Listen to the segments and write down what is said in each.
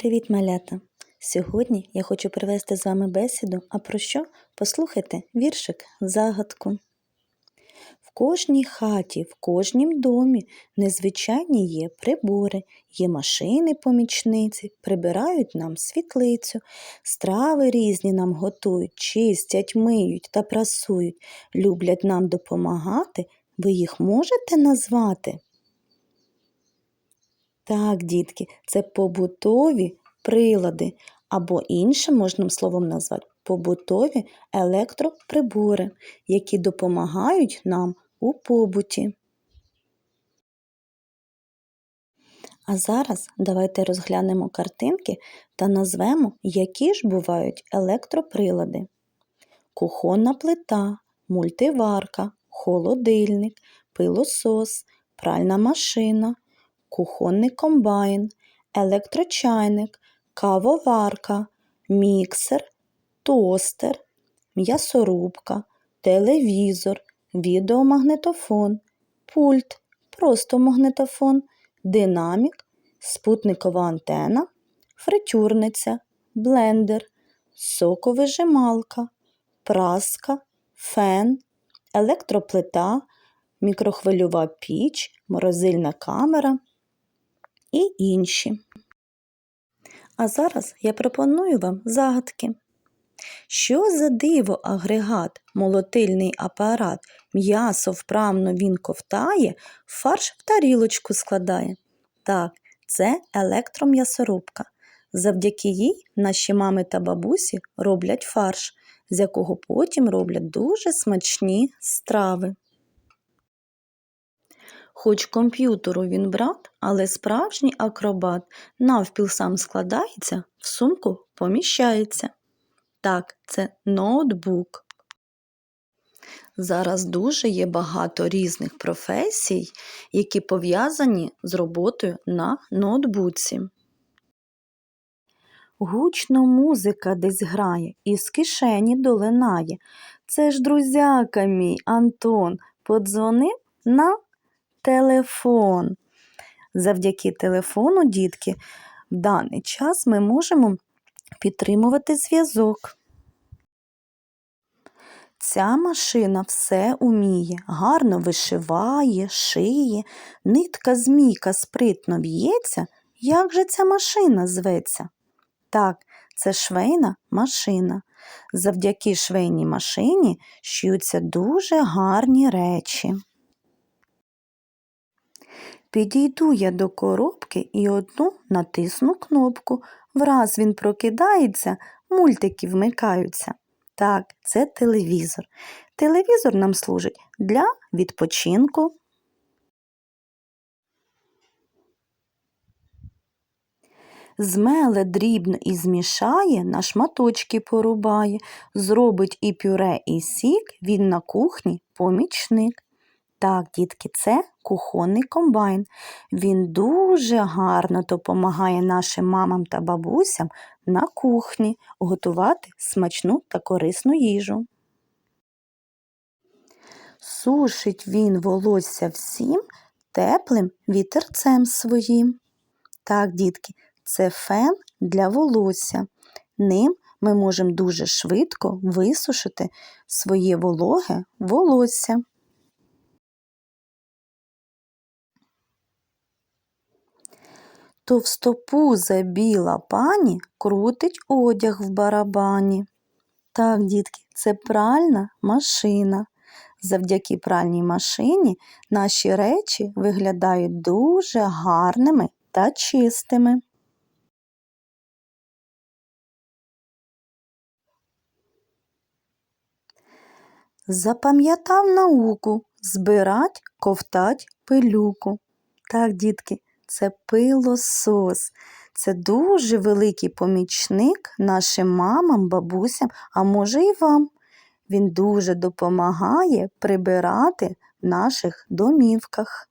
Привіт, малята! Сьогодні я хочу провести з вами бесіду, а про що? Послухайте віршик загадку. В кожній хаті, в кожнім домі незвичайні є прибори, є машини помічниці, прибирають нам світлицю, страви різні нам готують, чистять, миють та прасують, люблять нам допомагати. Ви їх можете назвати? Так, дітки, це побутові прилади, або іншим можна словом назвати побутові електроприбори, які допомагають нам у побуті. А зараз давайте розглянемо картинки та назвемо, які ж бувають електроприлади. Кухонна плита, мультиварка, холодильник, пилосос, пральна машина, кухонний комбайн, електрочайник, кавоварка, міксер, тостер, м'ясорубка, телевізор, відеомагнетофон, пульт, просто магнетофон, динамік, спутникова антена, фритюрниця, блендер, соковижималка, праска, фен, електроплита, мікрохвильова піч, морозильна камера і інші. А зараз я пропоную вам загадки. Що за диво агрегат, молотильний апарат, м'ясо вправно він ковтає, фарш в тарілочку складає? Так, це електром'ясорубка. Завдяки їй наші мами та бабусі роблять фарш, з якого потім роблять дуже смачні страви. Хоч комп'ютеру він брат, але справжній акробат навпіл сам складається, в сумку поміщається. Так, це ноутбук. Зараз дуже є багато різних професій, які пов'язані з роботою на ноутбуці. Гучно музика десь грає і з кишені долинає. Це ж друзяка мій Антон подзвонив на телефон. Завдяки телефону, дітки, в даний час ми можемо підтримувати зв'язок. Ця машина все уміє, гарно вишиває, шиє, нитка змійка спритно б'ється. Як же ця машина зветься? Так, це швейна машина. Завдяки швейній машині шиються дуже гарні речі. Підійду я до коробки і одну натисну кнопку. Враз він прокидається, мультики вмикаються. Так, це телевізор. Телевізор нам служить для відпочинку. Змеле дрібно і змішає, на шматочки порубає, зробить і пюре, і сік, він на кухні помічник. Так, дітки, це кухонний комбайн. Він дуже гарно допомагає нашим мамам та бабусям на кухні готувати смачну та корисну їжу. Сушить він волосся всім теплим вітерцем своїм. Так, дітки, це фен для волосся. Ним ми можемо дуже швидко висушити своє вологе волосся. Товстопуза біла пані крутить одяг в барабані. Так, дітки, це пральна машина. Завдяки пральній машині наші речі виглядають дуже гарними та чистими. Запам'ятав науку збирать, ковтать пилюку. Так, дітки, це пилосос. Це дуже великий помічник нашим мамам, бабусям, а може і вам. Він дуже допомагає прибирати в наших домівках.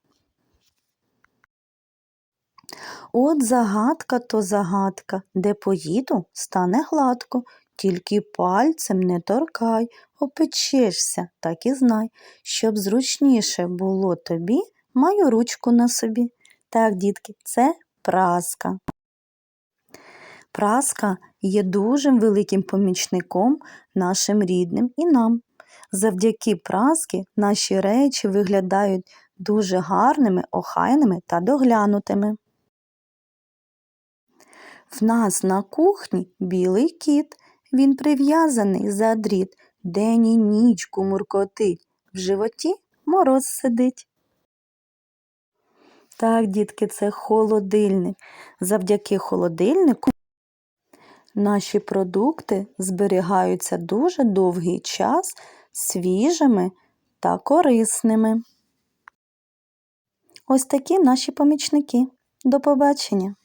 От загадка то загадка, де поїду, стане гладко, тільки пальцем не торкай, опечешся, так і знай, щоб зручніше було тобі, маю ручку на собі. Так, дітки, це праска. Праска є дуже великим помічником нашим рідним і нам. Завдяки праски наші речі виглядають дуже гарними, охайними та доглянутими. В нас на кухні білий кіт. Він прив'язаний за дріт, день і ніч кумуркотить, в животі мороз сидить. Так, дітки, це холодильник. Завдяки холодильнику наші продукти зберігаються дуже довгий час свіжими та корисними. Ось такі наші помічники. До побачення!